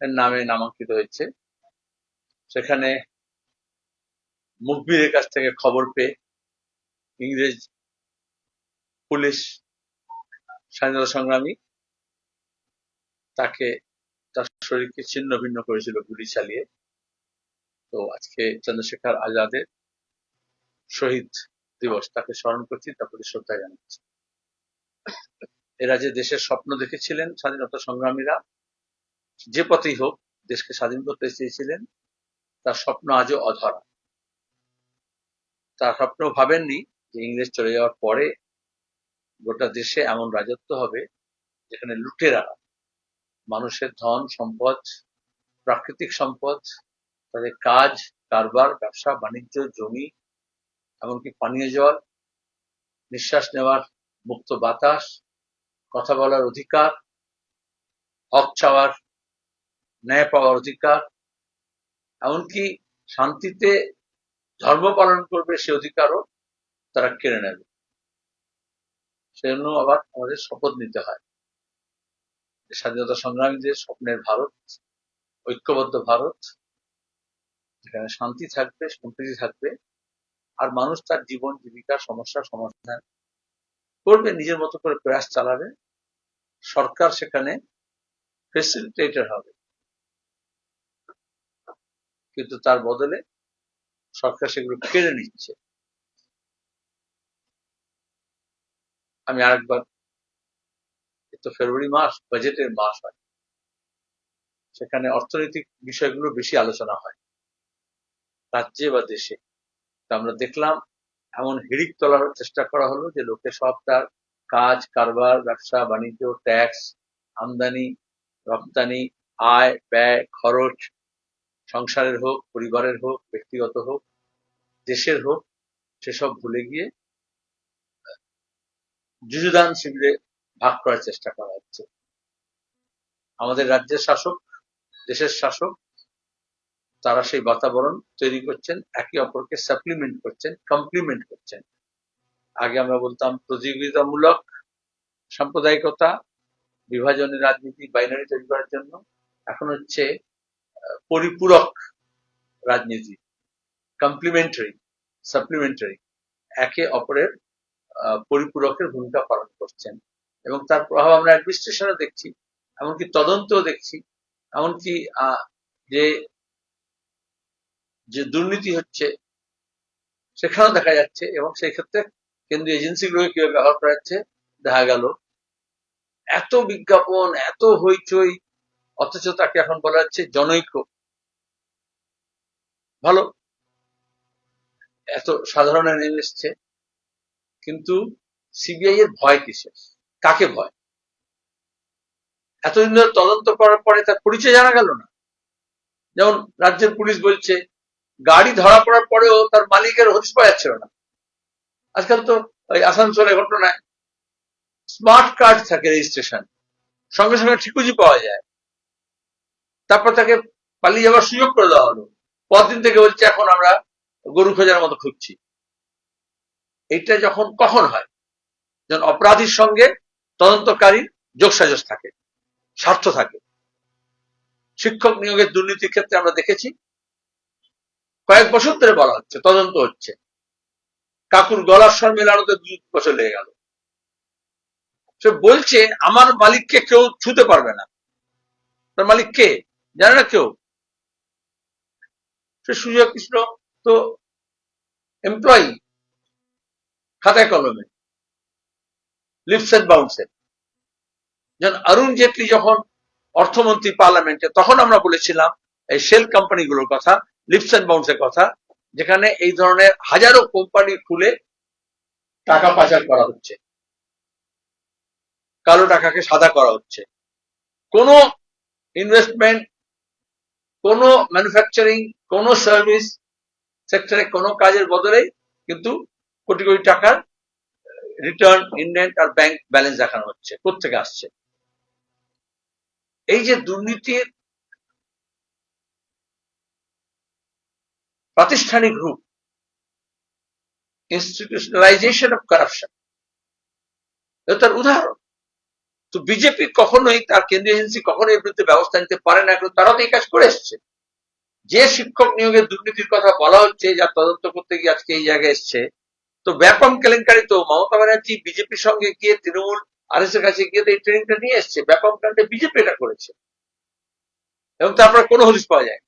নামে নামাঙ্কিত হয়েছে। সেখানে মুখবিরের কাছ থেকে খবর পেয়ে ইংরেজ পুলিশ, স্বাধীনতা সংগ্রামী তাকে তার শরীরকে ছিন্ন ভিন্ন করেছিল গুলি চালিয়ে। তো আজকে চন্দ্রশেখর আজাদের শহীদ দিবস, তাকে স্মরণ করছি তারপরে শ্রদ্ধা জানাচ্ছি। এরা যে দেশের স্বপ্ন দেখেছিলেন স্বাধীনতা সংগ্রামীরা যে পথেই হোক, দেশকে স্বাধীন করতে চেয়েছিলেন, তার স্বপ্ন আজও অধরা। তার স্বপ্ন ভাবেননি যে ইংরেজ চলে যাওয়ার পরে গোটা দেশে এমন রাজত্ব হবে যেখানে লুটেরা, মানুষের ধন, সম্পদ, প্রাকৃতিক সম্পদ, তাদের কাজ, কারবার, ব্যবসা, বাণিজ্য, জমি, এমনকি পানীয় জল, নিঃশ্বাস নেওয়ার মুক্ত বাতাস, কথা বলার অধিকার, হক চাওয়ার ন্যায় পাওয়ার অধিকার, এমনকি শান্তিতে ধর্ম পালন করবে সে অধিকারও তারা কেড়ে নেবে। সেজন্য আবার আমাদের শপথ নিতে হয় স্বাধীনতা সংগ্রামীদের স্বপ্নের ভারত, ঐক্যবদ্ধ ভারত, যেখানে শান্তি থাকবে, সম্প্রীতি থাকবে, আর মানুষ তার জীবন জীবিকার সমস্যার সমাধান করবে, নিজের মতো করে প্রয়াস চালাবে, সরকার সেখানে ফেসিলিটেটর হবে। কিন্তু তার বদলে সরকার সেগুলো কেড়ে নিচ্ছে। আমি আরেকবার তো ফেব্রুয়ারি মাস, বাজেটের মাস হয়। সেখানে অর্থনৈতিক বিষয়গুলো বেশি আলোচনা হয়। রাজ্যে বা দেশে। আমরা দেখলাম, এমন হিড়িক তোলার চেষ্টা করা হলো যে লোকে সব তার কাজ, কারবার, ব্যবসা, বাণিজ্য, ট্যাক্স, আমদানি, রপ্তানি, আয়, ব্যয়, খরচ সংসারের হোক, পরিবারের হোক, ব্যক্তিগত হোক, দেশের হোক, সেসব ভুলে গিয়ে যুযুদান শিবিরে ভাগ করার চেষ্টা করা হচ্ছে। আমাদের রাজ্যের শাসক, দেশের শাসক, তারা সেই বাতাবরণ তৈরি করছেন, একে অপরকে সাপ্লিমেন্ট করছেন কমপ্লিমেন্ট করছেন। আগে আমরা বলতাম প্রতিযোগিতামূলক সাম্প্রদায়িকতা, বিভাজনের রাজনীতি বাইনারি তৈরি করার জন্য। এখন হচ্ছে পরিপূরক রাজনীতি কমপ্লিমেন্টারি সাপ্লিমেন্টারি একে অপরের পরিপূরকের ভূমিকা পালন করছেন। এবং তার প্রভাব আমরা অ্যাডমিনিস্ট্রেশনে দেখছি, এমনকি তদন্তও দেখছি। এমনকি যে যে দুর্নীতি হচ্ছে, সেখানেও দেখা যাচ্ছে এবং সেই ক্ষেত্রে কেন্দ্রীয় এজেন্সিগুলোকে কীভাবে ব্যবহার করা যাচ্ছে দেখা গেল। এত বিজ্ঞাপন, এত হইচই অথচ তাকে এখন বলা হচ্ছে জনৈক ভালো? এত সাধারণ নেমে এসছে। কিন্তু সিবিআই এর ভয় কিসের? কাকে ভয়? এতদিন ধরে তদন্ত করার পরে তার পরিচয় জানা গেল না। যেমন রাজ্যের পুলিশ বলছে, গাড়ি ধরা পড়ার পরেও তার মালিকের হদিস পাওয়া যাচ্ছিল না। আজকাল তো ওই আসানসোলের ঘটনায় স্মার্ট কার্ড থাকে রেজিস্ট্রেশন। সঙ্গে সঙ্গে ঠিকুজি পাওয়া যায়। তারপর তাকে পালিয়ে যাওয়ার সুযোগ করে দেওয়া হলো। পরদিন থেকে বলছে, এখন আমরা গরু খোঁজার মতো খুঁজছি। এটা যখন কখন হয়? যখন অপরাধীর সঙ্গে তদন্তকারীর যোগসাজস থাকে, স্বার্থ থাকে। শিক্ষক নিয়োগের দুর্নীতির ক্ষেত্রে আমরা দেখেছি, কয়েক বছর ধরে বলা হচ্ছে, তদন্ত হচ্ছে। কাকুর গলার স্বর মেলানোতে দুই বছর লেগে গেল। সে বলছে, আমার মালিককে কেউ ছুতে পারবে না। তার মালিক কে? জানে না কেউ? সুজয় কৃষ্ণ তো এমপ্লয়ি খাতায় কলমে লিপস এন্ড বাউন্সের অরুণ জেটলি যখন অর্থমন্ত্রী পার্লামেন্টে, তখন আমরা বলেছিলাম এই সেল কোম্পানিগুলোর কথা লিপস এন্ড বাউন্সের কথা, যেখানে এই ধরনের হাজারো কোম্পানি খুলে টাকা পাচার করা হচ্ছে। কালো টাকাকে সাদা করা হচ্ছে। কোনো ইনভেস্টমেন্ট কোন ম্যানুফ্যাকচারিং কোন সার্ভিস সেক্টরে কোন কাজের বদলে কিন্তু কোটি কোটি টাকার রিটার্ন ইন্ডেন্ট আর ব্যাংক ব্যালেন্স দেখানো হচ্ছে কোথেকে আসছে। এই যে দুর্নীতির প্রাতিষ্ঠানিক রূপ ইনস্টিটিউশনালাইজেশন অফ কারাপশন তার উদাহরণ। তো বিজেপি কখনোই তার কেন্দ্রীয় এজেন্সি কখনোই এর বিরুদ্ধে ব্যবস্থা নিতে পারে না কারণ তারা তো এই কাজ করে এসছে। যে শিক্ষক নিয়োগের দুর্নীতির কথা বলা হচ্ছে, যা তদন্ত করতে গিয়ে আজকে এই জায়গায় এসছে, তো ব্যাপক কেলেঙ্কারি তো মমতা ব্যানার্জি বিজেপির সঙ্গে গিয়ে তৃণমূল আর এর কাছে গিয়ে তো এই ট্রেনিংটা নিয়ে এসছে ব্যাপক কাণ্ডে বিজেপি এটা করেছে। এবং তারপরে কোনো হদিস পাওয়া যায়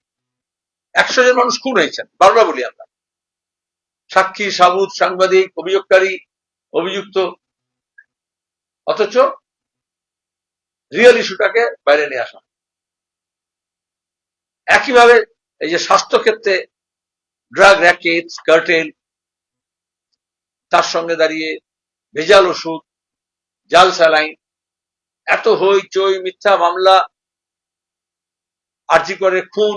একশো জন মানুষ খুন হয়েছেন, বারবার বলি আমরা। সাক্ষী, সাবুত, সাংবাদিক, অভিযোগকারী, অভিযুক্ত। অথচ রিয়েল ইস্যুটাকে বাইরে নিয়ে আসা। একইভাবে এই যে স্বাস্থ্য ক্ষেত্রে ড্রাগ র্যাকেট কার্টেল তার সঙ্গে দাঁড়িয়ে ভেজাল ওষুধ, জাল স্যালাইন, এত হই চই মিথ্যা মামলা, আর্জি করে খুন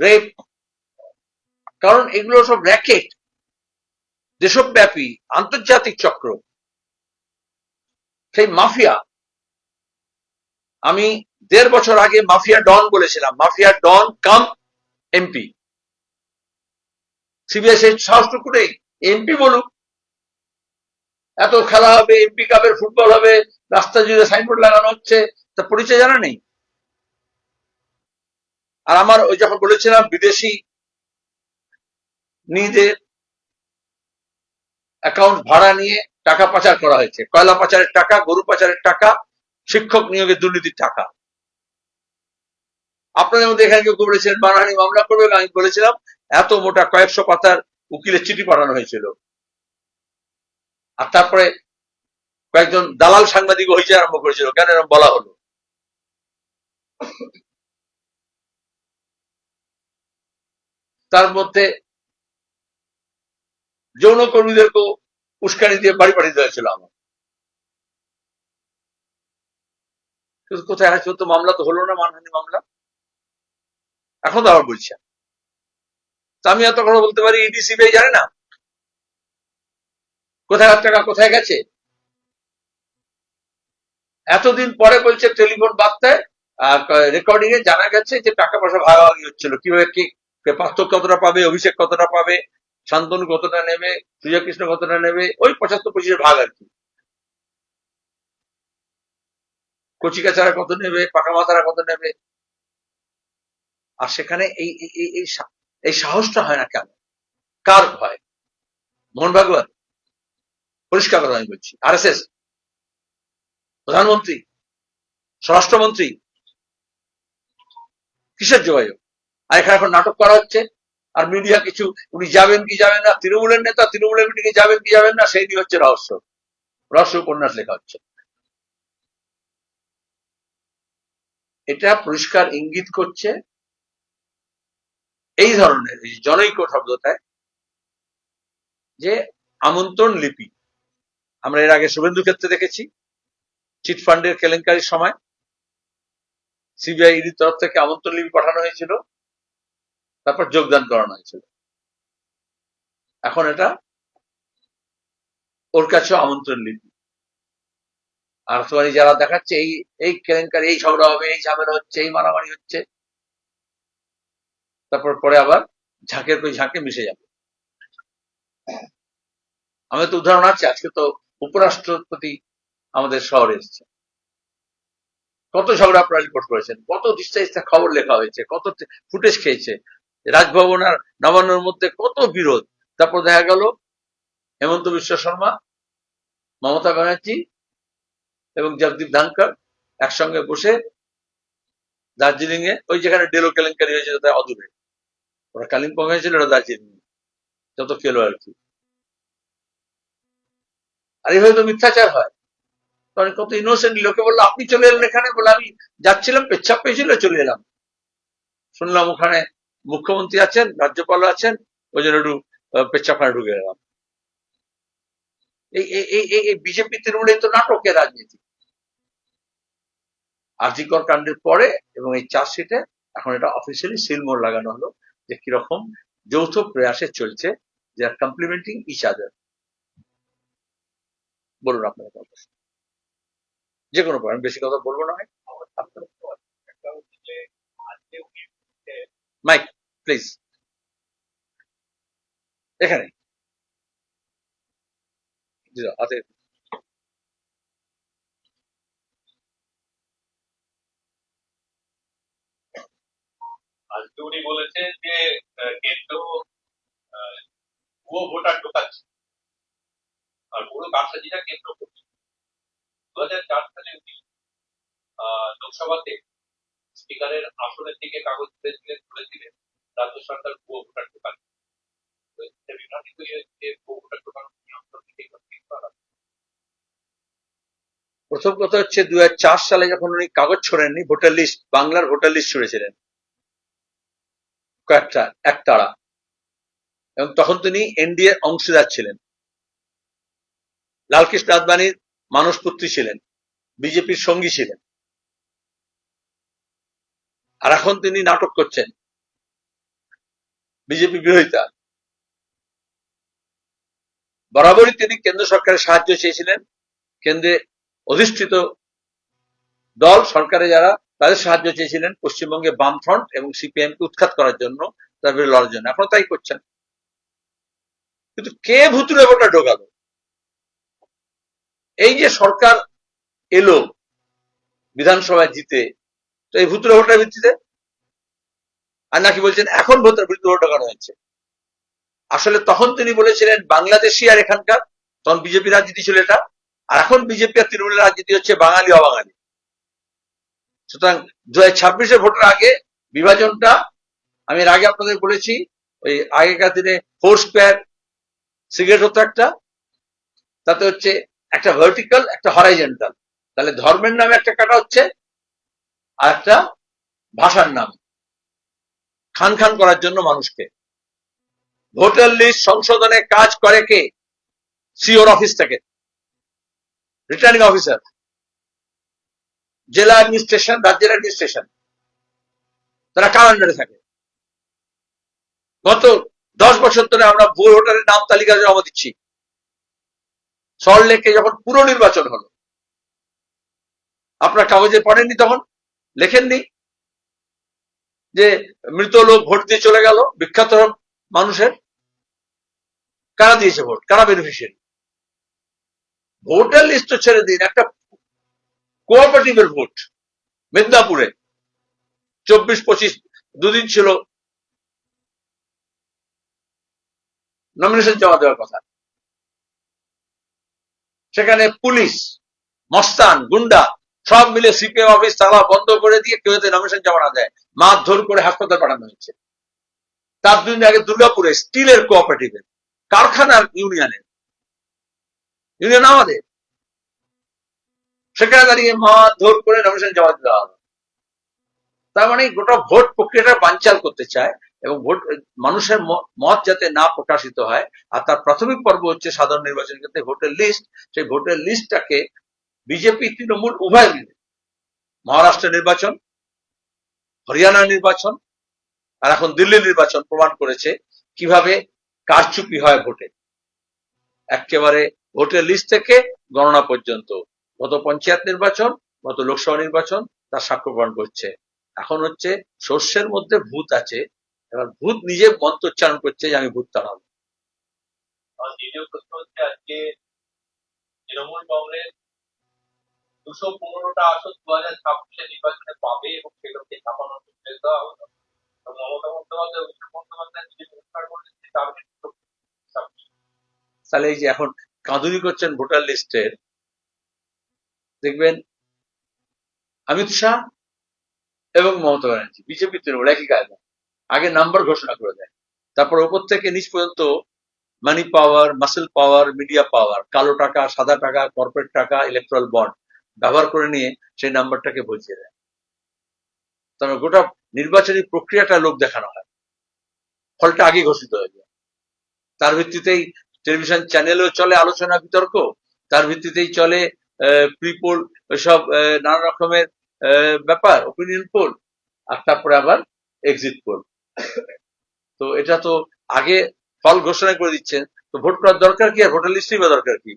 রেপ কারণ এগুলো সব র্যাকেট দেশব্যাপী, আন্তর্জাতিক চক্র। সেই মাফিয়া আমি দেড় বছর আগে মাফিয়া ডন বলেছিলাম। Mafia don cum MP. CBI সেই সাহসটুকু নেই। এমপি বলুক। এত খেলা হবে এমপি কাপের ফুটবল হবে, রাস্তা জুড়ে সাইনবোর্ড লাগানো হচ্ছে তা পরিচয় জানা নেই। আর আমার ওই যখন বলেছিলাম, বিদেশি নিজের অ্যাকাউন্ট ভাড়া নিয়ে টাকা পাচার করা হয়েছে। কয়লা পাচারের টাকা, গরু পাচারের টাকা শিক্ষক নিয়োগের দুর্নীতির টাকা। আপনাদের মধ্যে এখানে কেউ বলেছিলেন মানহানি মামলা করবে, আমি বলেছিলাম, এত মোটা কয়েকশো পাতার উকিলের চিঠি পাঠানো হয়েছিল। আর তারপরে কয়েকজন দালাল সাংবাদিক হয়েছে আরম্ভ করেছিল, কেন এরকম বলা হলো? তার মধ্যে যৌনকর্মীদেরকেও উস্কানি দিয়ে বাড়ি পাঠিয়ে দেওয়া হয়েছিল আমার। কিন্তু কোথায় আছে? তো মামলা তো হলো না, মানহানি মামলা। এখন তো আবার বলছে। আমি এত কথা বলতে পারি, ইডি, সিবিআই জানে না? কোথায় টাকা, কোথায় গেছে? এতদিন পরে বলছে টেলিফোন বার্তায়, আর রেকর্ডিং এ জানা গেছে যে টাকা পয়সা ভাগাভাগি হচ্ছিল। কীভাবে কি কে পার্থক্য কতটা পাবে, অভিষেক কতটা পাবে, শান্তনু কতটা নেবে সুজয় কৃষ্ণ কতটা নেবে, ওই পঁচাত্তর পঁচিশের ভাগ আর কি। কচিকাচারা কত নেবে পাকা মাথারা কত নেবে? আর সেখানে এই, এই- সাহসটা হয় না কেন? কার ভয়? মোহন ভাগবত? পরিষ্কার কথা আমি বলছি। আর এস এস প্রধানমন্ত্রী? স্বরাষ্ট্রমন্ত্রী? কিসের যোগাযোগ? আর এখানে এখন নাটক করা হচ্ছে, আর মিডিয়া কিছু, উনি যাবেন কি যাবেন না, তৃণমূলের নেতা তৃণমূলের মিটিংয়ে যাবেন কি যাবেন না, সেই নিয়ে হচ্ছে রহস্য। রহস্য উপন্যাস লেখা হচ্ছে। এটা পরিষ্কার ইঙ্গিত করছে এই ধরনের জনৈক শব্দটায়, যে আমন্ত্রণ লিপি। আমরা এর আগে শুভেন্দু ক্ষেত্রে দেখেছি চিটফান্ডের কেলেঙ্কারির সময়। সিবিআই ইডির তরফ থেকে আমন্ত্রণ লিপি পাঠানো হয়েছিল, তারপর যোগদান করানো হয়েছিল। এখন এটা ওর কাছেও আমন্ত্রণ লিপি। আর তোমার যারা দেখাচ্ছে, এই এই কেলেঙ্কারি, এই ঝগড়া হবে, এই ঝামেলা হচ্ছে, এই মারামারি হচ্ছে। তারপর পরে আবার ঝাঁকের কই ঝাঁকে মিশে যাবে। আমাদের তো উদাহরণ আছে, আজকে তো উপরাষ্ট্রপতি আমাদের শহরে এসছে। কত ঝগড়া আপনারা রিপোর্ট করেছেন, কত দিস্তা খবর লেখা হয়েছে, কত ফুটেজ খেয়েছে। রাজভবন আর নবান্নর মধ্যে কত বিরোধ। তারপর দেখা গেল হেমন্ত বিশ্ব শর্মা, মমতা ব্যানার্জি এবং জগদীপ ধানকর একসঙ্গে বসে দার্জিলিং এ, ওই যেখানে ডেলো কেলেঙ্কারি হয়েছিল তাই অদূরে। ওরা কালিম্পং হয়েছিল, ওরা দার্জিলিং যত কেলো আর কি। আর এইভাবে তো মিথ্যাচার হয়। তখন কত ইনোসেন্ট লোকে। বলল, আপনি চলে এলেন এখানে? বলে, আমি যাচ্ছিলাম, পেচ্ছাপ পেয়েছিল, চলে এলাম। শুনলাম ওখানে মুখ্যমন্ত্রী আছেন রাজ্যপাল আছেন, ওই জন্য একটু পেচ্ছাপখানে ঢুকে গেলাম। এই বিজেপি তৃণমূলের তো নাটকের রাজনীতি। আর্জিকর কাণ্ডের পরে এবং এই চার্জশিটে এখন এটা অফিসিয়ালি সিলমোর লাগানো হলো যে কীরকম যৌথ প্রয়াসে চলছে, যে আর কমপ্লিমেন্টিং ইচ আদার বলুন আপনার কথা যে কোনো পয়েন্ট বেশি কথা বলব না মাইক, প্লিজ। এখানে। 是啊，对。আর উনি যে কেন্দ্র ভোটার আর পুরো কারসাজিটা কেন্দ্র করছে। দু হাজার চার সালে উনি লোকসভাতে স্পিকারের আসনের থেকে কাগজ তুলেছিলেন তুলেছিলেন রাজ্য সরকার ভুয়ো ভোটার ঢোকাচ্ছে। প্রথম কথা হচ্ছে দুই হাজার চার সালে যখন উনি কাগজ ছড়েননি, ভোটার লিস্ট, বাংলার ভোটার লিস্ট ছড়েছিলেন। কয়েকটা একতাড়া এবং তখন তিনি এনডিএ অংশীদার ছিলেন। লালকৃষ্ণ আদবানির মানসপুত্রী ছিলেন, বিজেপির সঙ্গী ছিলেন। আর এখন তিনি নাটক করছেন, বিজেপি বিরোধিতা। বরাবরই তিনি কেন্দ্র সরকারের সাহায্য চেয়েছিলেন, কেন্দ্রে অধিষ্ঠিত দল, সরকারে যারা, তাদের সাহায্য চেয়েছিলেন পশ্চিমবঙ্গে বামফ্রন্ট এবং সিপিএম কে উৎখাত করার জন্য, তার বিরুদ্ধে লড়ার জন্য। এখনও তাই করছেন। কিন্তু কে ভুতুরে ভোটটা ঢোকালো? এই যে সরকার এলো বিধানসভায় জিতে, তো এই ভুতুরে ভোটের ভিত্তিতে? আর নাকি বলছেন, এখন ভোটের ভুতুরে ভোট ঢোকানো হয়েছে। আসলে তখন তিনি বলেছিলেন বাংলাদেশি আর এখানকার, তখন বিজেপি রাজনীতি ছিল এটা। আর এখন বিজেপি আর তৃণমূলের রাজনীতি হচ্ছে বাঙালি, অবাঙালি। সুতরাং দু হাজার ছাব্বিশে ভোটের আগে বিভাজনটা, আমি আগে আপনাদের বলেছি, ওই আগেকার দিনে ফোর স্কোয়ার সিগারেট হতো একটা, তাতে হচ্ছে একটা ভার্টিক্যাল একটা হরাইজেন্টাল তাহলে ধর্মের নামে একটা কাটা হচ্ছে, আর একটা ভাষার নাম। খান খান করার জন্য মানুষকে। ভোটার লিস্ট সংশোধনে কাজ করে কে? সিওর অফিস থেকে। রিটার্নিং অফিসার জেলা অ্যাডমিনিস্ট্রেশন রাজ্যের অ্যাডমিনিস্ট্রেশন তারা কার থাকে। গত দশ বছর ধরে আমরা ভুয়ো ভোটারের নাম তালিকা জমা দিচ্ছি। সল্টলেকে যখন পুরো নির্বাচন হলো, আপনার কাগজে পড়েননি তখন? লেখেননি? যে মৃত লোক ভোট দিয়ে চলে গেল, বিখ্যাত মানুষের? কারা দিয়েছে ভোট? কারা বেনিফিশিয়ারি ভোটার লিস্ট ছেড়ে দিন, একটা কোঅপারেটিভের ভোট, মেদিনীপুরে। চব্বিশ, পঁচিশ, দুদিন ছিল। নমিনেশন জমা দেওয়ার কথা। সেখানে পুলিশ, মস্তান, গুন্ডা, সব মিলে সিপিএম অফিস তালা বন্ধ করে দিয়ে কেউ যাতে নমিনেশন জমা না দেয়। মারধর করে হাসপাতাল পাঠানো হয়েছে। তার দুদিন আগে দুর্গাপুরে, স্টিলের কোঅপারেটিভের কারখানার ইউনিয়নের ইউনিয়ন আমাদের সেখানে দাঁড়িয়ে মারধর করে নমিনেশন জমা দিতে হবে। তার মানে গোটা ভোট প্রক্রিয়াটা বানচাল করতে চায় এবং ভোট, মানুষের মত যাতে না প্রকাশিত হয়। আর তার প্রাথমিক পর্ব হচ্ছে সাধারণ নির্বাচন ক্ষেত্রে ভোটের লিস্ট সেই ভোটের লিস্টটাকে বিজেপি, তৃণমূল উভয় মিলে মহারাষ্ট্র নির্বাচন, হরিয়ানা নির্বাচন, আর এখন দিল্লি নির্বাচন প্রমাণ করেছে কীভাবে কারচুপি হয় ভোটে। একেবারে ভোটের লিস্ট থেকে গণনা পর্যন্ত। গত পঞ্চায়েত নির্বাচন গত লোকসভা নির্বাচন তার সাক্ষ্য প্রমাণ করছে। এখন হচ্ছে শস্যের মধ্যে ভূত আছে এবার ভূত নিজে মন্ত্রোচ্চারণ করছে যে আমি ভূত তাড়াবো দ্বিতীয় প্রশ্ন হচ্ছে আজকে তৃণমূল কংগ্রেস দুশো পনেরোটা আসন দু হাজার ছাব্বিশে নির্বাচনে পাবে এবং সেগুলোকে ছাপানোর নির্দেশ দেওয়া হলো। মমতা বন্দ্যোপাধ্যায় অভিষেক বন্দ্যোপাধ্যায় নিজে তাহলে এই যে এখন কাঁদুনি করছেন ভোটার লিস্টের। দেখবেন, অমিত শাহ এবং মমতা ব্যানার্জি, বিজেপি তৃণমূল, একই কায়দা। আগে নাম্বার ঘোষণা করে দেয়। তারপর ওপর থেকে নিচ পর্যন্ত মানি পাওয়ার মাসেল পাওয়ার মিডিয়া পাওয়ার কালো টাকা, সাদা টাকা কর্পোরেট টাকা ইলেকট্রাল বন্ড ব্যবহার করে নিয়ে সেই নাম্বারটাকে বুঝিয়ে দেয়। তবে গোটা নির্বাচনী প্রক্রিয়াটা লোক দেখানো হয়। ফলটা আগে ঘোষিত হয়ে যায়। তার ভিত্তিতেই টেলিভিশন চ্যানেলেও চলে আলোচনা বিতর্ক তার ভিত্তিতেই চলে প্রিপোল সব নানা রকমের ব্যাপার ওপিনিয়ন পোল আর তারপরে আবার এক্সিট পোল তো এটা তো আগে ফল ঘোষণা করে দিচ্ছেন তো ভোট করার দরকার কি আর ভোটার লিস্টই বা দরকার কি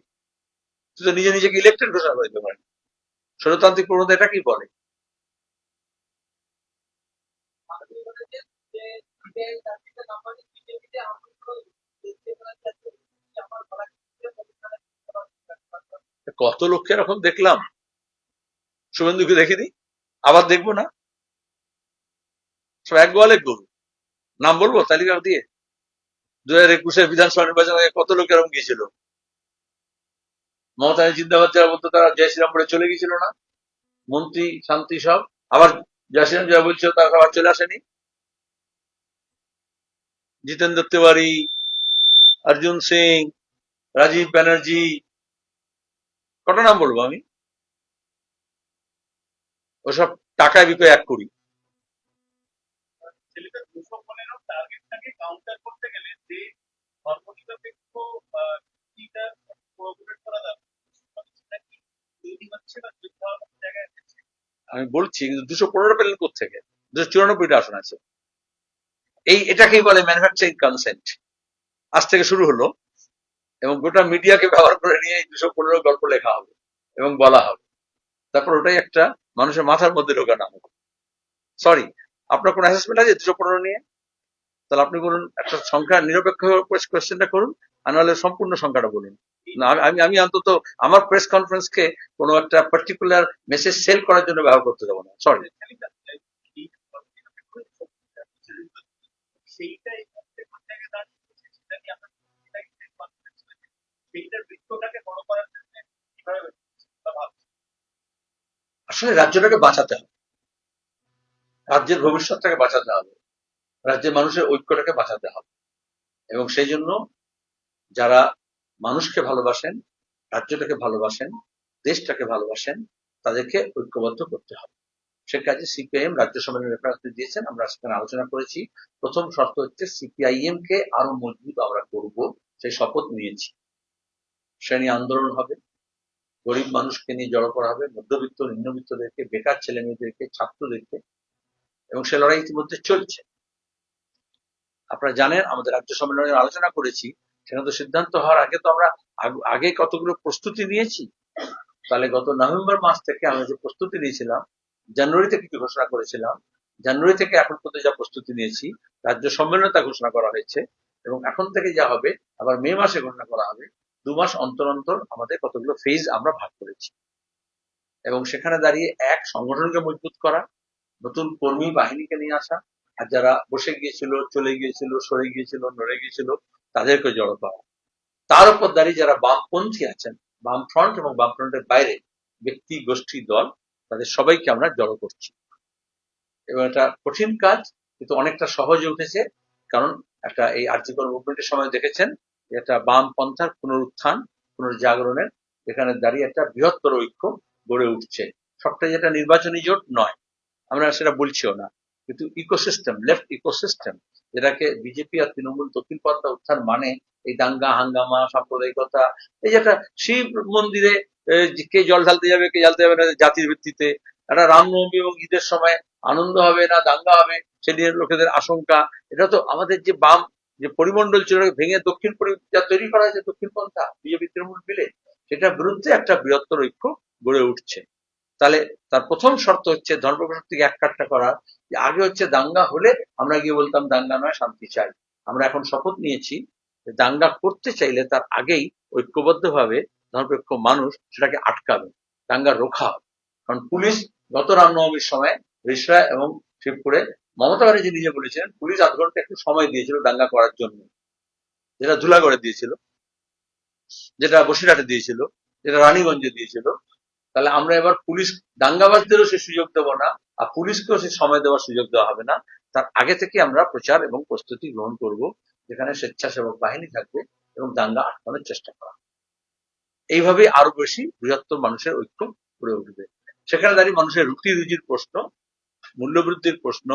তুই তো নিজে নিজেকে ইলেক্টেড ঘোষণা করে দিতে পারেন স্বরতান্ত্রিক প্রবণতা এটা কি বলে কত লোককে এরকম দেখলাম? শুভেন্দুকে দেখিনি, আবার দেখব না। সব এক গোয়ালে গরু। নাম বলব? তালিকা দিয়ে। দু হাজার একুশের বিধানসভা নির্বাচনে কত লোক এরকম গিয়েছিল? মমতা জিন্দাবাদ যারা বলতো তারা জয় বলে চলে গিয়েছিল না? মন্ত্রী, শান্তি সব। আবার জয় শ্রীরাম যারা বলছিল, তারা আবার চলে আসেনি। জিতেন্দ্র তিওয়ারি অর্জুন সিং রাজীব ব্যানার্জি কটা নাম বলব আমি? ওসব টাকায় বিকয় এক করি? আমি বলছি কিন্তু দুশো পনেরো পেলেন থেকে দুশো চুরানব্বইটা আসন আছে। এই এটাকেই বলে ম্যানুফ্যাকচারিং কনসেন্ট আজ থেকে শুরু হলো এবং গোটা মিডিয়াকে ব্যবহার করে নিয়ে এই দুশো পনেরো গল্প লেখা হবে এবং বলা হবে তারপর ওটাই একটা মানুষের মাথার মধ্যে ঢোকানো হবে সরি আপনার কোন অ্যাসেসমেন্ট আছে দুশো পনেরো নিয়ে তাহলে আপনি বলুন একটা সংখ্যা নিরপেক্ষ কোয়েশ্চেনটা করুন আর নাহলে সম্পূর্ণ সংখ্যাটা বলুন না আমি- আমি অন্তত আমার প্রেস কনফারেন্সকে কোনো একটা পার্টিকুলার মেসেজ সেল করার জন্য ব্যবহার করতে যাব না সরি ছেলেটা, এই ধর্মনিরপেক্ষ শক্তিটা সেইটা এই মুহূর্তে কোন জায়গায় দাঁড়িয়েছে সেটা কি আমরা সেটাকে set confidence হয়েছে। সেইটার বৃত্তটাকে বড় করার জন্য কীভাবে বা ভাবছি আসলে রাজ্যটাকে বাঁচাতে হবে। রাজ্যের ভবিষ্যৎটাকে বাঁচাতে হবে। রাজ্যের মানুষের ঐক্যটাকে বাঁচাতে হবে। এবং সেই জন্য যারা মানুষকে ভালোবাসেন, রাজ্যটাকে ভালোবাসেন, দেশটাকে ভালোবাসেন, তাদেরকে ঐক্যবদ্ধ করতে হবে। সে কাজে সিপিআইএম রাজ্য সম্মেলনের রেফারেন্স দিয়েছেন। আমরা সেখানে আলোচনা করেছি। প্রথম শর্ত হচ্ছে সিপিআইএম কে আরও মজবুত আমরা করব, সেই শপথ নিয়েছি। শ্রেণি আন্দোলন হবে, গরিব মানুষকে নিয়ে জড়ো করা হবে, মধ্যবিত্ত, নিম্নবিত্তদেরকে, বেকার ছেলে মেয়েদেরকে ছাত্রদেরকে, এবং সে লড়াই ইতিমধ্যে চলছে। আপনারা জানেন, আমাদের রাজ্য সম্মেলনে আলোচনা করেছি, সেখানে তো সিদ্ধান্ত হওয়ার আগে তো আমরা আগে কতগুলো প্রস্তুতি নিয়েছি। তাহলে গত নভেম্বর মাস থেকে আমরা যে প্রস্তুতি নিয়েছিলাম, জানুয়ারি থেকে কি ঘোষণা করেছিলাম, জানুয়ারি থেকে এখন পর্যন্ত যা প্রস্তুতি নিয়েছি, রাজ্য সম্মেলনে তা ঘোষণা করা হয়েছে, এবং এখন থেকে যা হবে, আবার মে মাসে ঘোষণা করা হবে। দু মাস অন্তর অন্তর আমাদের কতগুলো ফেজ আমরা ভাগ করেছি। এবং সেখানে দাঁড়িয়ে এক সংগঠনকে মজবুত করা, নতুন কর্মী বাহিনীকে নিয়ে আসা, আর যারা বসে গিয়েছিল, চলে গিয়েছিল, সরে গিয়েছিল, নড়ে গিয়েছিল, তাদেরকে জড়ো করা। তার উপর দাঁড়িয়ে যারা বামপন্থী আছেন বাম ফ্রন্ট এবং বাম ফ্রন্টের বাইরে ব্যক্তি, গোষ্ঠী, দল, তাদের সবাইকে আমরা জড়ো করছি। এবং এটা কঠিন কাজ, কিন্তু অনেকটা সহজে উঠেছে, কারণ একটা এই আর্থিকর মুভমেন্টের সময় দেখেছেন যে একটা বাম পন্থার পুনরুত্থান, পুনর্জাগরণের, এখানে দাঁড়িয়ে একটা বৃহত্তর ঐক্য গড়ে উঠছে। সবটা যেটা নির্বাচনী জোট নয়। আমরা সেটা বলছিও না। কিন্তু ইকোসিস্টেম লেফট ইকোসিস্টেম যেটাকে বিজেপি আর তৃণমূল দক্ষিণ পন্থা উত্থান মানে এই দাঙ্গা, হাঙ্গামা, সাম্প্রদায়িকতা, এই যে একটা শিব মন্দিরে কে জল ঢালতে যাবে, কে জ্বালতে যাবে না জাতির ভিত্তিতে, একটা রামনবমী এবং ঈদের সময় আনন্দ হবে না, দাঙ্গা হবে, সেদিনের লোকেদের আশঙ্কা, এটা তো আমাদের যে বাম যে পরিমণ্ডল ছিল ভেঙে দক্ষিণ যা তৈরি করা হয়েছে, দক্ষিণ পন্থা, বিজেপি, তৃণমূল মিলে সেটার বিরুদ্ধে একটা বৃহত্তর ঐক্য গড়ে উঠছে। তাহলে তার প্রথম শর্ত হচ্ছে ধর্মপ্রসাদ থেকে এক কাটটা করা। যে আগে হচ্ছে দাঙ্গা হলে আমরা গিয়ে বলতাম, দাঙ্গা নয়, শান্তি চাই। আমরা এখন শপথ নিয়েছি দাঙ্গা করতে চাইলে তার আগেই ঐক্যবদ্ধভাবে ধর্মপেক্ষ মানুষ সেটাকে আটকাবে, দাঙ্গা রোখা কারণ পুলিশ গত রামনবমীর সময় রিসরা এবং শিবপুরে মমতা ব্যানার্জি নিজে বলেছিলেন, পুলিশ আধ ঘণ্টা একটু সময় দিয়েছিল দাঙ্গা করার জন্য। যেটা ধুলাগড়ে দিয়েছিল, যেটা বসিরহাটে দিয়েছিল, যেটা রানীগঞ্জে দিয়েছিল। তাহলে আমরা এবার পুলিশ, দাঙ্গাবাজদেরও সে সুযোগ দেবো না, আর পুলিশকেও সে সময় দেওয়ার সুযোগ দেওয়া হবে না। তার আগে থেকে আমরা প্রচার এবং প্রস্তুতি গ্রহণ করব, যেখানে স্বেচ্ছাসেবক বাহিনী থাকবে এবং দাঙ্গা আটকানোর চেষ্টা করা। এইভাবে আরও বেশি বৃহত্তর মানুষের ঐক্য গড়ে উঠবে। সেখানে দাঁড়িয়ে মানুষের রুটি রুজির প্রশ্ন, মূল্যবৃদ্ধির প্রশ্ন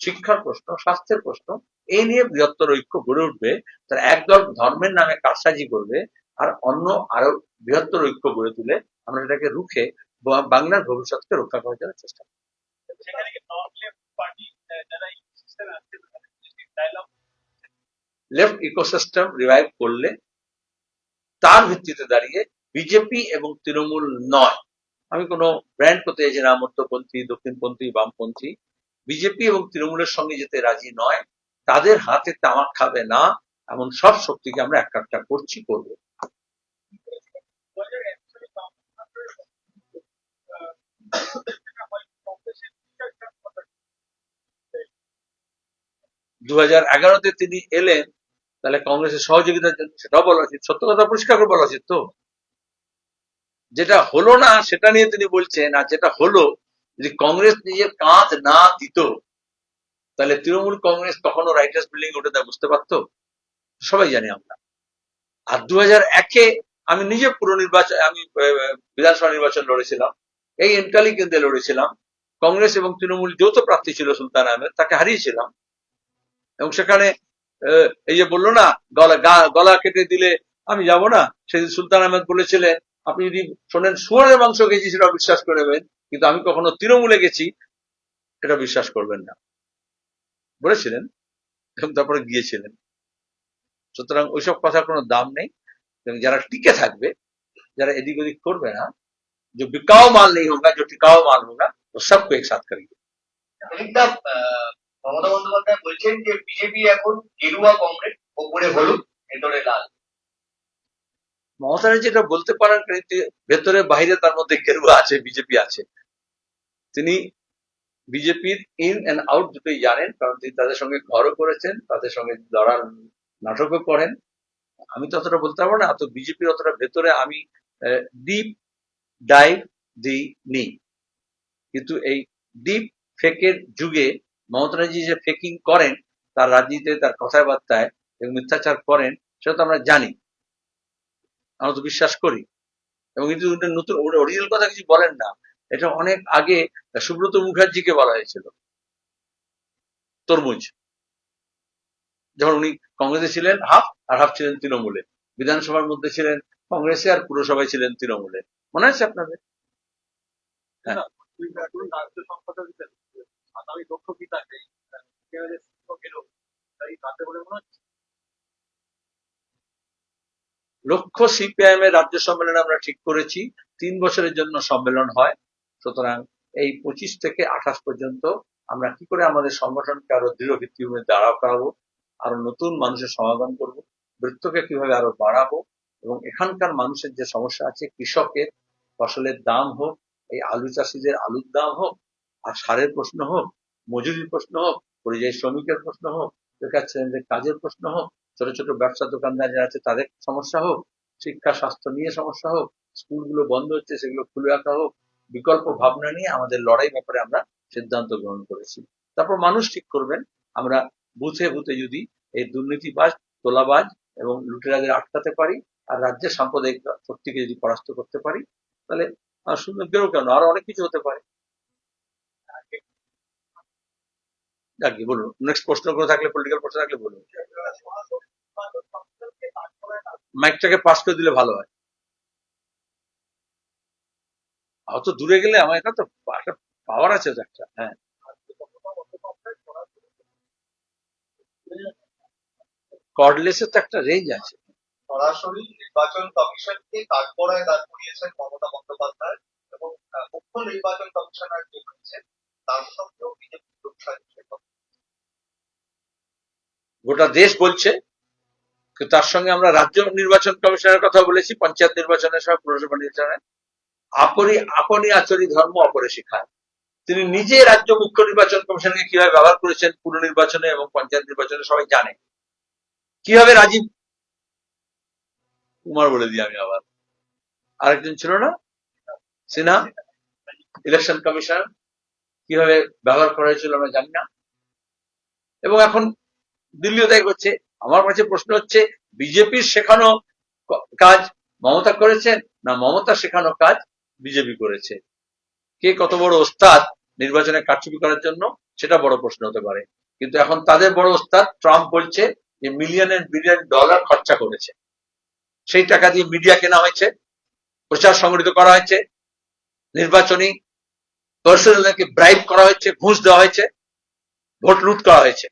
শিক্ষার প্রশ্ন স্বাস্থ্যের প্রশ্ন এই নিয়ে বৃহত্তর ঐক্য গড়ে উঠবে। তার একদল ধর্মের নামে কারসাজি করবে আর অন্য আরও বৃহত্তর ঐক্য গড়ে তুলে আমরা এটাকে রুখে বাংলার ভবিষ্যৎকে রক্ষা করার জন্য চেষ্টা করব। সেখানে কি নন লেফট পার্টি যারা এই সিস্টেমে আছে ডায়লগ লেফট ইকোসিস্টেম রিভাইভ করলে তার ভিত্তিতে দাঁড়িয়ে বিজেপি এবং তৃণমূল নয়। আমি কোনো ব্র্যান্ড করতে চাইছি না মধ্যপন্থী দক্ষিণপন্থী বামপন্থী বিজেপি এবং তৃণমূলের সঙ্গে যেতে রাজি নয়, তাদের হাতে তামাক খাবে না, এমন সব শক্তিকে আমরা একটা করছি, করব। দু হাজার এগারোতে তিনি এলেন, তাহলে কংগ্রেসের সহযোগিতার জন্য সেটাও বলা উচিত। সত্য কথা পরিষ্কার করে বলা উচিত তো। যেটা হলো না, সেটা নিয়ে তিনি বলছেন, আর যেটা হলো যদি কংগ্রেস নিজের কাঁধ না দিত, তাহলে তৃণমূল কংগ্রেস কখনো রাইটার্স বিল্ডিং দেয় বুঝতে পারতো? সবাই জানি আমরা। আর দু হাজার একে আমি নিজে পুরো নির্বাচন, আমি বিধানসভা নির্বাচন লড়েছিলাম। এই এনকালি কেন্দ্রে লড়েছিলাম। কংগ্রেস এবং তৃণমূল যৌথ প্রার্থী ছিল সুলতান আহমেদ, তাকে হারিয়েছিলাম। এবং সেখানে এই যে বলল না, গলা গলা কেটে দিলে আমি যাব না? সেদিন সুলতান আহমেদ বলেছিলেন, আপনি যদি শোনেন সুয়ারের মাংস গেছি সেটা বিশ্বাস করে নেবেন। কিন্তু আমি কখনো তৃণমূলে গেছি এটা বিশ্বাস করবেন না। বলেছিলেন এবং তারপরে গিয়েছিলেন। সুতরাং ওইসব কথার কোনো দাম নেই। এবং যারা টিকে থাকবে যারা এদিক ওদিক করবে না যে বিকাও মাল নেই হোক যে টিকাও মাল হোক ও সবকে একসাথ করি মমতা বন্দ্যোপাধ্যায় বলছেন যে বিজেপি এখন গেরুয়া কংগ্রেস ওপরে যেটা বলতে পারেন ভেতরে বাইরে তার মধ্যে গেরুয়া আছে বিজেপি আছে। তিনি বিজেপির ইন অ্যান্ড আউট দুটোই জানেন, কারণ তিনি তাদের সঙ্গে ঘরও করেছেন, তাদের সঙ্গে লড়ার নাটকও করেন। আমি তো অতটা বলতে পারব না অত বিজেপির অতটা ভেতরে আমি ডিপ ডাইভ দি নি কিন্তু এই ডিপ ফেকের যুগে মমতা ব্যানার্জি যে ফেকিং করেন, তার রাজনীতিতে, তার কথাবার্তায় এবং মিথ্যাচার করেন, সেটা তো আমরা জানি। আমরা তো বিশ্বাস করি। এবং কিন্তু নতুন অরিজিনাল কথা কিছু বলেন না। এটা অনেক আগে সুব্রত মুখার্জিকে বলা হয়েছিল। তরমুজ। যখন উনি কংগ্রেসে ছিলেন, হাফ আর হাফ ছিলেন তৃণমূলে। বিধানসভার মধ্যে ছিলেন কংগ্রেসে আর পুরসভায় ছিলেন তৃণমূলে। মনে আছে আপনাদের? হচ্ছে লক্ষ্য সিপিআইএম এর রাজ্য সম্মেলন আমরা ঠিক করেছি। তিন বছরের জন্য সম্মেলন হয়। সুতরাং এই পঁচিশ থেকে আঠাশ পর্যন্ত আমরা কি করে আমাদের সংগঠনকে আরও দৃঢ় ভিত্তিভূমি দাঁড়া করাবো, আরও নতুন মানুষের সমাগম করব, বৃত্তকে কীভাবে আরও বাড়াবো এবং এখানকার মানুষের যে সমস্যা আছে, কৃষকের ফসলের দাম হোক, এই আলু চাষিদের আলুর দাম হোক, আর সারের প্রশ্ন হোক, মজুরির প্রশ্ন হোক, পরিযায়ী শ্রমিকের প্রশ্ন হোক বেকার ছেলেদের কাজের প্রশ্ন হোক, ছোট ছোট ব্যবসা দোকানদার যারা আছে তাদের সমস্যা হোক, শিক্ষা, স্বাস্থ্য নিয়ে সমস্যা হোক, স্কুলগুলো বন্ধ হচ্ছে, সেগুলো খুলে রাখা হোক বিকল্প ভাবনা নিয়ে আমাদের লড়াই ব্যাপারে আমরা সিদ্ধান্ত গ্রহণ করেছি। তারপর মানুষ ঠিক করবেন, আমরা বুথে বুথে যদি এই দুর্নীতিবাজ, তোলাবাজ এবং লুটেরাদের আটকাতে পারি আর রাজ্যের সাম্প্রদায়িক শক্তিকে যদি পরাস্ত করতে পারি, তাহলে সুন্দর বেরো কেন? আরও অনেক কিছু হতে পারে। যাক বলুন নেক্সট প্রশ্ন করে থাকলে পলিটিক্যাল প্রশ্ন থাকলে বলুন। মাইকটাকে পাস করে দিলে ভালো হয়। অত দূরে গেলে আমার এটা তো একটা পাওয়ার আছে একটা হ্যাঁ। কর্ডলেসের তো একটা রেঞ্জ আছে। সরাসরি নির্বাচন কমিশনকে কাঠগড়ায় দাঁড় করিয়েছেন মমতা বন্দ্যোপাধ্যায় এবং মুখ্য নির্বাচন কমিশনার যে রয়েছেন তার সঙ্গেও বিজেপি গোটা দেশ বলছে তার সঙ্গে আমরা রাজ্য নির্বাচন কমিশনের কথা বলেছি পঞ্চায়েত নির্বাচনের সময় পুরসভা নির্বাচনে আপনি আপনি আচরি ধর্ম, অপরে শিখায় তিনি নিজে রাজ্য মুখ্য নির্বাচন কমিশনকে কীভাবে ব্যবহার করেছেন পুর নির্বাচনে এবং পঞ্চায়েত নির্বাচনে সবাই জানে। কীভাবে রাজীব কুমার বলে দিই আমি আবার। আরেকজন ছিল না? সিনহা? Election commission. কীভাবে ব্যবহার করা হয়েছিল আমরা জানি না। এবং এখন দিল্লিও তাই করছে। আমার কাছে প্রশ্ন হচ্ছে, বিজেপির শেখানো কাজ মমতা করেছেন না মমতা শেখানো কাজ বিজেপি করেছে। কে কত বড় ওস্তাদ নির্বাচনে কারচুপি করার জন্য? সেটা বড় প্রশ্ন হতে পারে। কিন্তু এখন তাদের বড় ওস্তাদ ট্রাম্প বলছে যে মিলিয়ন এন্ড বিলিয়ন ডলার খরচা করেছে। সেই টাকা দিয়ে মিডিয়া কেনা হয়েছে, প্রচার সংগঠিত করা হয়েছে, নির্বাচনী পার্সোনালকে ব্রাইব করা হয়েছে, ঘুষ দেওয়া হয়েছে, ভোট লুট করা হয়েছে।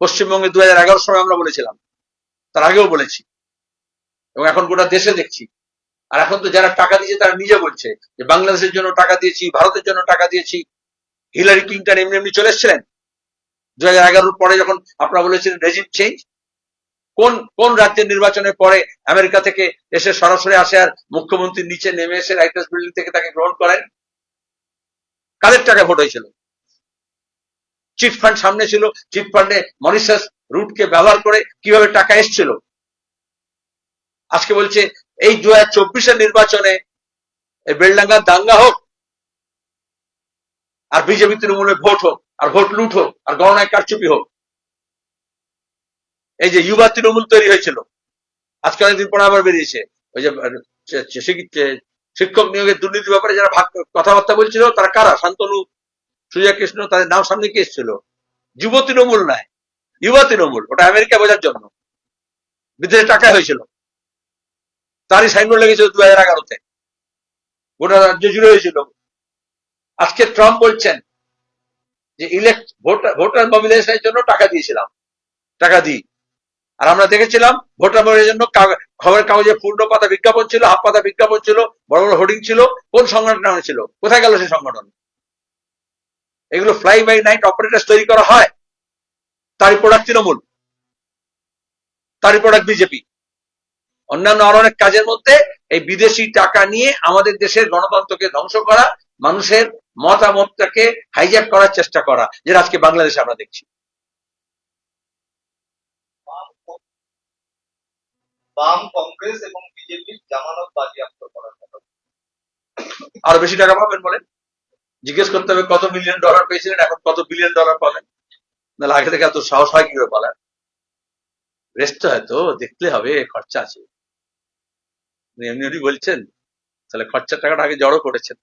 পশ্চিমবঙ্গে দু হাজার এগারো সময় আমরা বলেছিলাম, তার আগেও বলেছি। এবং এখন গোটা দেশে দেখছি। আর এখন তো যারা টাকা দিয়েছে তারা নিজে বলছে যে বাংলাদেশের জন্য টাকা দিয়েছি, ভারতের জন্য টাকা দিয়েছি। হিলারি ক্লিন্টন এমনি এমনি চলে এসেছিলেন। দু হাজার এগারোর পরে যখন আপনারা বলেছিলেন রেজিম চেঞ্জ, কোন কোন রাজ্যের নির্বাচনের পরে আমেরিকা থেকে এসে সরাসরি আসে আর মুখ্যমন্ত্রীর নিচে নেমে এসে রাইটার্স বিল্ডিং থেকে তাকে গ্রহণ করেন? কাদের টাকা ভোট হয়েছিল? চিট ফান্ড সামনে ছিল, চিট ফান্ডে মরিশাস রুটকে ব্যবহার করে কীভাবে টাকা এসছিল? আজকে বলছে এই দু হাজার নির্বাচনে এই বেলডাঙ্গার দাঙ্গা হোক, আর বিজেপি তৃণমূলের ভোট হোক, আর ভোট লুট হোক, আর গণনায় কারচুপি হোক। এই যে যুবা তৃণমূল তৈরি হয়েছিল, আজকে অনেকদিন পর আবার বেরিয়েছে। ওই যে শিক্ষক নিয়োগের দুর্নীতির ব্যাপারে যারা ভাগ, কথাবার্তা বলছিল, তারা কারা? শান্তনু সুজা কৃষ্ণ, তাদের নাম সামনে কি এসেছিল? যুব তৃণমূল নয় যুবা তৃণমূল, ওটা আমেরিকা বোঝার জন্য। বিদেশে টাকা হয়েছিল। তারই সাইনবোর্ড লেগেছিল দু হাজার এগারোতে। গোটা রাজ্য জুড়ে হয়েছিল। আজকে ট্রাম্প বলছেন যে ইলেক্ট ভোটার ভোটার মোবিলাইজেশনের জন্য টাকা দিয়েছিলাম। টাকা দিই। আর আমরা দেখেছিলাম ভোটার মোবিলাইজেশনের জন্য খবরের কাগজে পূর্ণ পাতা বিজ্ঞাপন ছিল, হাফ পাতা বিজ্ঞাপন ছিল, বড় বড় হোর্ডিং ছিল, কোন সংগঠন ছিল, কোথায় গেল সেই সংগঠন? এগুলো ফ্লাই বাই নাইট অপারেটার তৈরি করা হয়। তারই প্রোডাক্ট তৃণমূল। তারই প্রোডাক্ট বিজেপি অন্যান্য আরও অনেক কাজের মধ্যে এই বিদেশি টাকা নিয়ে আমাদের দেশের গণতন্ত্রকে ধ্বংস করা মানুষের মতামতটাকে হাইজ্যাক করার চেষ্টা করা যেটা আজকে বাংলাদেশে আমরা দেখছি। বাম কংগ্রেস এবং বিজেপির জামানত বাজেয়াপ্ত করার আরও বেশি টাকা পাবেন বলেন? জিজ্ঞেস করতে হবে কত মিলিয়ন ডলার পেয়েছিলেন এখন কত বিলিয়ন ডলার পাবেন? নাহলে আগে থেকে এত সাহস হয় কি করে বলার রেস্ট হয়তো দেখতে হবে খরচা আছে। এমনি এমনি বলছেন, তাহলে খরচার টাকাটা আগে জড়ো করেছেন।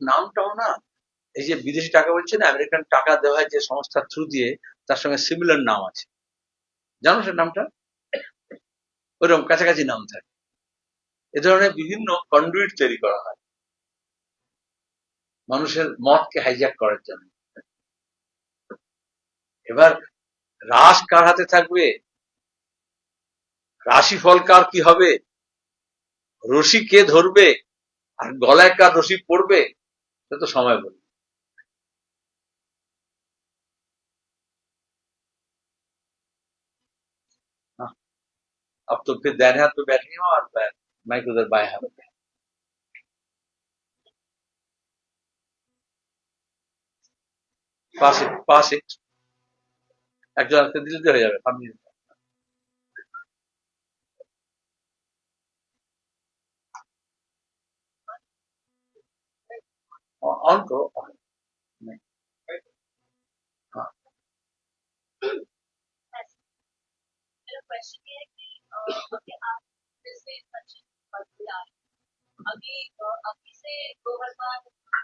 নামটাও না, এই যে বিদেশি টাকা বলছে না, আমেরিকান টাকা দেওয়া হয় যে সংস্থার থ্রু দিয়ে, তার সঙ্গে সিমিলার নাম আছে। জানো সে নামটা? ওইরকম কাছাকাছি নাম থাকে। এ ধরনের বিভিন্ন কন্ডুইট তৈরি করা হয়। মানুষের মতকে হাইজ্যাক করার জন্য। এবার রাস কার হাতে থাকবে? রাশিফল কার কি হবে? রশি কে ধরবে? আর গলায় কার রশি পড়বে? সে তো সময় বলবে। अब तो फिर दाहिने हाथ पे बैठी हूँ और मैं- माइक उधर बाएं हाथ पे পাস ইট পাস ইট একজন আজকে দিলে হয়ে যাবে আমি অন করো मेरा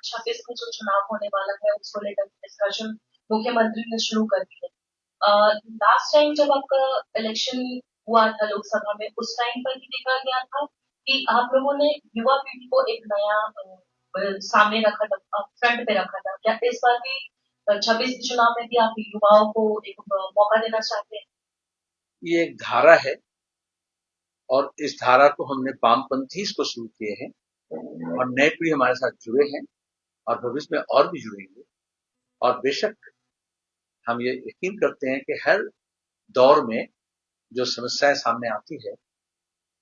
छब्बीस में जो चुनाव होने वाला है उसको लेकर डिस्कशन मुख्यमंत्री ने शुरू कर दी है लास्ट टाइम जब आपका इलेक्शन हुआ था लोकसभा में उस टाइम पर भी देखा गया था कि आप लोगों ने युवा पीढ़ी को एक नया सामने रखा था फ्रंट पे रखा था क्या इस बार भी छब्बीस चुनाव में भी आप युवाओं को एक मौका देना चाहते हैं ये एक धारा है और इस धारा को हमने वामपंथी इसको शुरू किए हैं और नए पीढ़ी हमारे साथ जुड़े हैं और भविष्य में और भी जुड़ेंगे। और बेशक हम ये यकीन करते हैं कि हर दौर में जो समस्याएँ सामने आती है,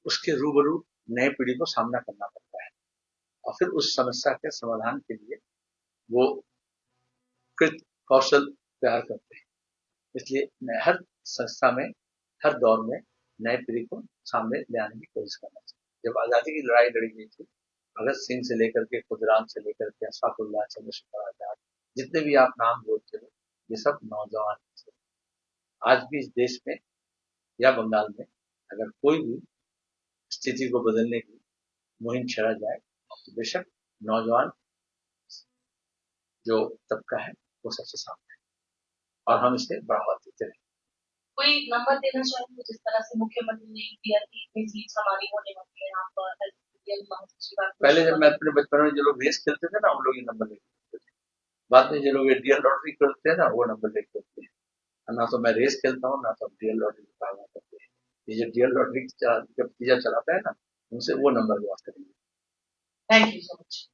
उसके रूबरू नए पीढ़ी को सामना करना पड़ता है। और फिर उस समस्या के समाधान के लिए वो कृत कौशल तैयार करते हैं। इसलिए हर संस्था में, हर दौर में नए पीढ़ी को सामने ले आने की कोशिश करना चाहिए। जब आज़ादी की लड़ाई लड़ी गई थी, भगत सिंह से लेकर के खुदराम से लेकर के अशफाकुल्ला चंद्रशेखर आज़ाद, जितने भी आप नाम बोलते हो, ये सब नौजवान थे। आज भी इस देश में या बंगाल में अगर कोई भी स्थिति को बदलने की मुहिम छेड़ा जाए तो बेशक नौजवान जो तबका है, वो सबसे सामने है और हम इसे बढ़ावा देते रहे। कोई नंबर देना चाहेंगे जिस तरह से मुख्यमंत्री ने दिया कि इतनी सीट हमारी होने वाली है आपको पहले जब मैं अपने बचपन में जो लोग रेस खेलते थे ना हम लोग ये नंबर लेके खेलते थे। बाद में जो लोग रियल लॉटरी खेलते हैं ना वो नंबर लेके खेलते हैं। ना तो मैं रेस खेलता हूँ ना तो हम रियल लॉटरी का पालना करते हैं। ये जो रियल लॉटरी भतीजा चलाता है ना उनसे वो नंबर बात करेंगे। Thank you so much